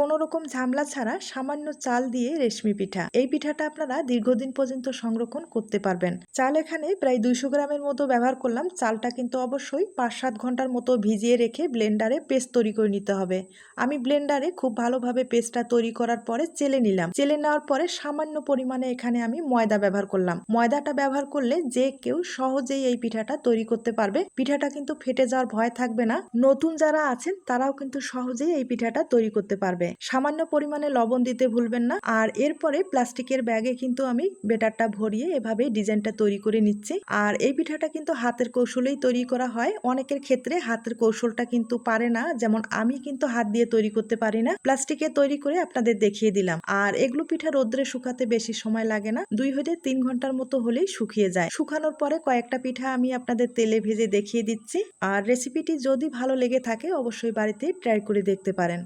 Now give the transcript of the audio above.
কোনো রকম ঝামেলা ছাড়া সামান্য চাল দিয়ে রেশমি পিঠা। এই পিঠাটা আপনারা দীর্ঘদিন পর্যন্ত সংরক্ষণ করতে পারবেন। চাল এখানে প্রায় দুইশো গ্রামের মতো ব্যবহার করলাম। চালটা কিন্তু অবশ্যই পাঁচ সাত ঘণ্টার মতো ভিজিয়ে রেখে ব্লেন্ডারে পেস্ট তৈরি করে নিতে হবে। আমি ব্লেন্ডারে খুব ভালোভাবে পেস্টটা তৈরি করার পরে চেলে নিলাম। চেলে নেওয়ার পরে সামান্য পরিমাণে এখানে আমি ময়দা ব্যবহার করলাম। ময়দাটা ব্যবহার করলে যে কেউ সহজেই এই পিঠাটা তৈরি করতে পারবে। পিঠাটা কিন্তু ফেটে যাওয়ার ভয় থাকবে না। নতুন যারা আছেন, তারাও কিন্তু সহজেই এই পিঠাটা তৈরি করতে পারবে। সামান্য পরিমাণে লবণ দিতে ভুলবেন না। আর এরপরে প্লাস্টিকের ব্যাগে কিন্তু আমি বেটারটা ভরিয়ে এভাবে ডিজাইনটা তৈরি করে নিচ্ছি। আর এই পিঠাটা কিন্তু হাতের কৌশলেই তৈরি করা হয়। অনেকের ক্ষেত্রে হাতের কৌশলটা কিন্তু পারে না, যেমন আমি কিন্তু হাত দিয়ে তৈরি করতে পারি না। প্লাস্টিকে তৈরি করে আপনাদের দেখিয়ে দিলাম। আর এগুলো পিঠা রোদ্রে শুকাতে বেশি সময় লাগে না। দুই হইতে তিন ঘণ্টার মতো হলেই শুকিয়ে যায়। শুকানোর পরে কয়েকটা পিঠা আমি আপনাদের তেলে ভেজে দেখিয়ে দিচ্ছি। আর রেসিপিটি যদি ভালো লেগে থাকে, অবশ্যই বাড়িতে ট্রাই করে দেখতে পারেন।